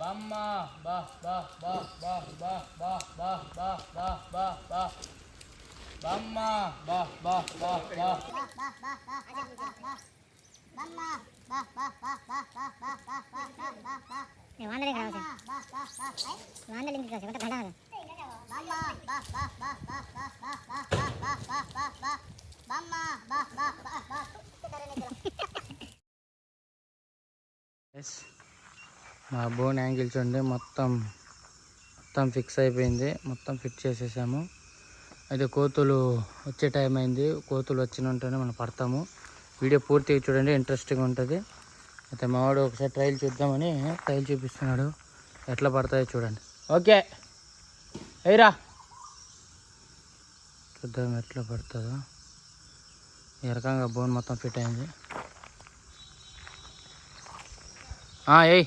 బామ్మ బా బా బా బా బా బా బా బా బా బా బా బామ్మ బా బా బా బా వాందలింగ్ మా బోన్ యాంగిల్ చూడండి మొత్తం మొత్తం ఫిక్స్ అయిపోయింది. మొత్తం ఫిట్ చేసేసాము. అయితే కోతులు వచ్చే టైం అయింది. కోతులు వచ్చిన ఉంటేనే మనం పడతాము. వీడియో పూర్తిగా చూడండి ఇంట్రెస్టింగ్ ఉంటుంది. అయితే మావాడు ఒకసారి ట్రైల్ చూద్దామని ట్రైల్ చూపిస్తున్నాడు. ఎట్లా పడతాయో చూడండి. ఓకే. అయ్యరా చూద్దాం ఎట్లా పడుతుందో. ఈ రకంగా బోన్ మొత్తం ఫిట్ అయింది. ఏయ్.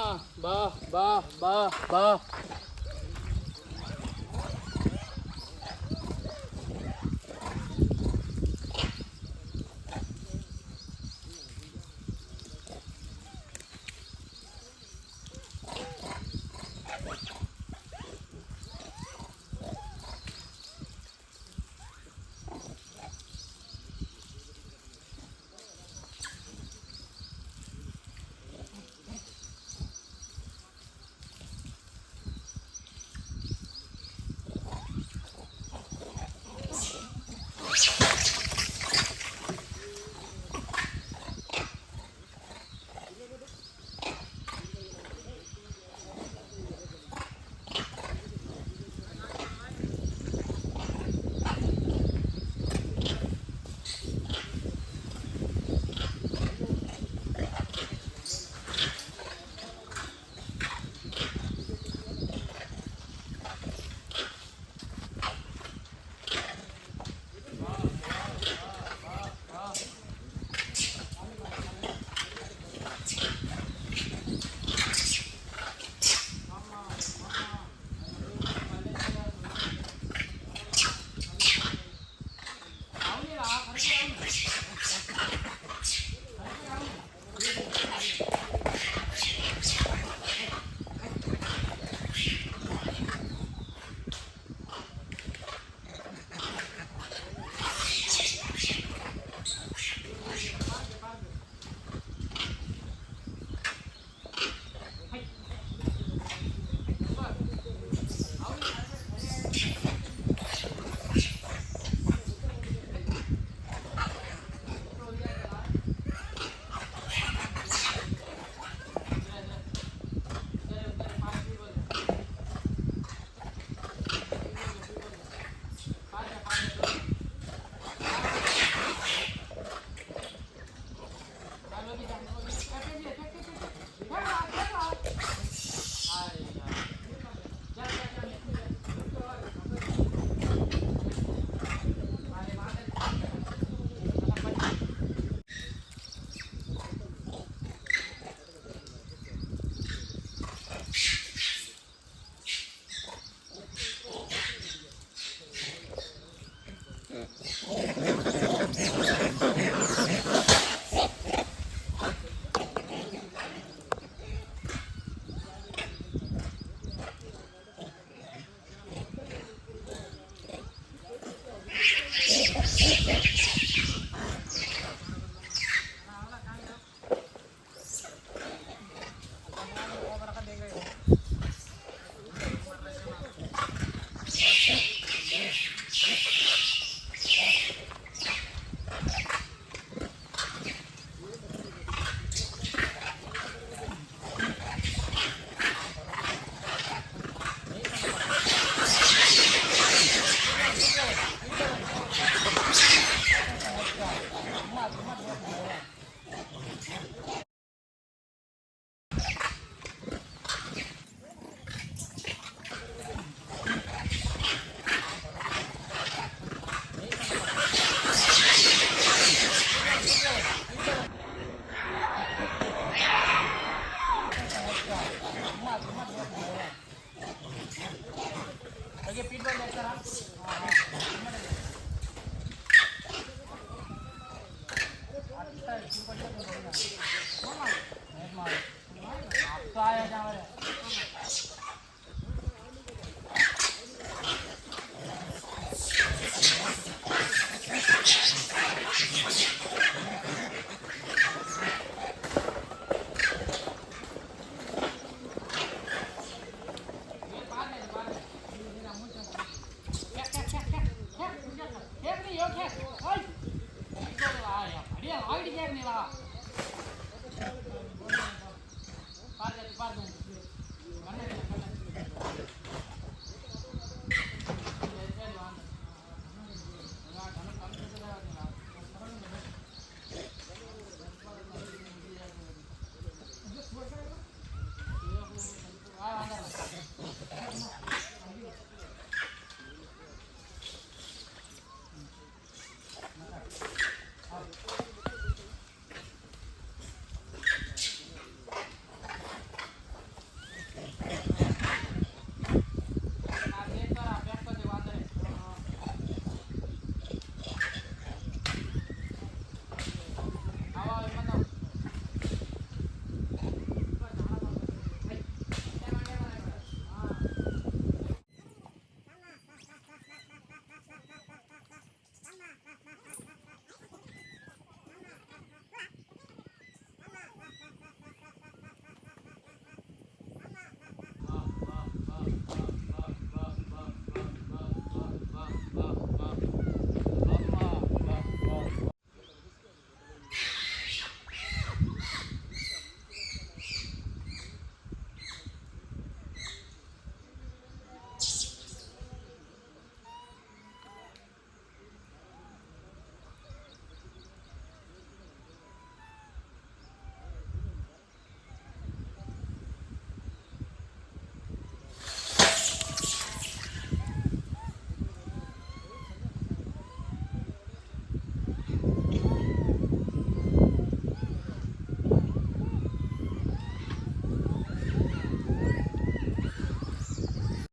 Bah, bah, bah, bah, bah.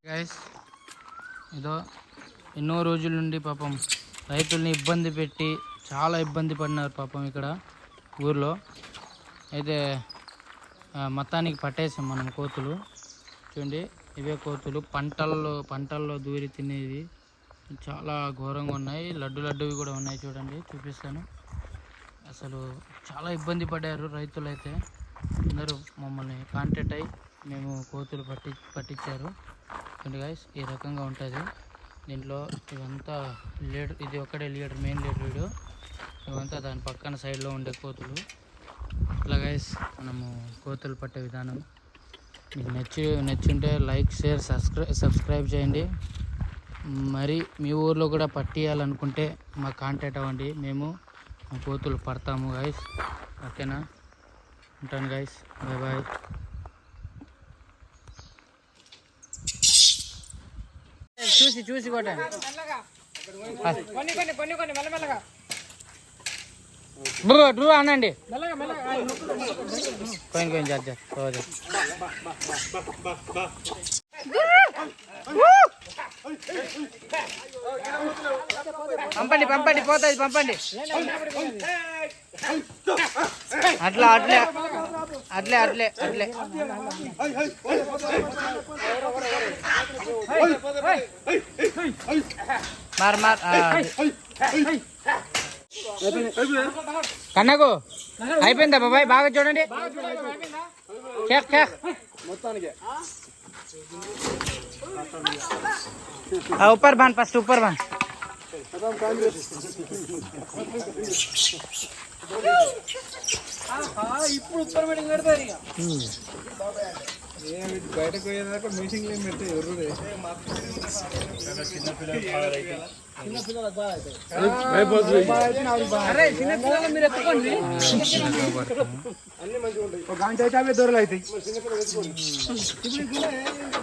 Guys ఏదో ఎన్నో రోజుల నుండి పాపం రైతుల్ని ఇబ్బంది పెట్టి చాలా ఇబ్బంది పడినారు పాపం ఇక్కడ ఊర్లో. అయితే మొత్తానికి పట్టేసాం మనం కోతులు. చూడండి ఇవే కోతులు. పంటల్లో పంటల్లో దూరి తినేది. చాలా ఘోరంగా ఉన్నాయి. లడ్డు లడ్డువి కూడా ఉన్నాయి చూడండి చూపిస్తాను. అసలు చాలా ఇబ్బంది పడ్డారు రైతులు అయితే అందరూ మమ్మల్ని కాంటాక్ట్ అయ్యి మేము కోతులు పట్టి పట్టించారు. చూడండి గాయస్ ఈ రకంగా ఉంటుంది. దీంట్లో ఇవంతా లీడర్ ఇది ఒకటే లీడర్ మెయిన్ లీడర్ వీడు. ఇవంతా దాని పక్కన సైడ్లో ఉండే కోతులు. ఇట్లా గైస్ మనము కోతులు పట్టే విధానం. మీకు నచ్చి నచ్చుంటే లైక్ షేర్ సబ్స్క్రై సబ్స్క్రైబ్ చేయండి. మరి మీ ఊర్లో కూడా పట్టియాలనుకుంటే మాకు కాంటాక్ట్ అవ్వండి. మేము కోతులు పడతాము గైస్ ఓకేనా? ఉంటాను గైస్ బాయ్ బాయ్ చూసి చూసి కొట్టాను కొన్ని కొన్ని కొన్ని కొన్ని మెల్లమెల్లగా బ్రో డ్రూ అనండి. కోయిన్ పంపండి పంపండి పోతుంది పంపండి. అట్లా అట్లే అట్లే అట్లే అట్లే. మార్ మార్. కన్నకు అయిపోయిందా బాబాయ్? బాగా చూడండి. చెక్ ऊपर बांध फर्स्ट ऊपर बांध ఇప్పుడు ఉత్తరం మీటింగ్ పెడతారు ఇక బయటకు పోయేదాకా మీటింగ్ ఏం పెడితే ఎవరు అరే చిన్న పిల్లలు మీరు ఎత్తుకోండి ఒక గంట అయితే అవే దూరలు అవుతాయి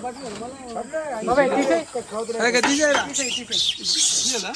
బాబాయ్ తీసేయ్. తీసేయ్. తీసేయ్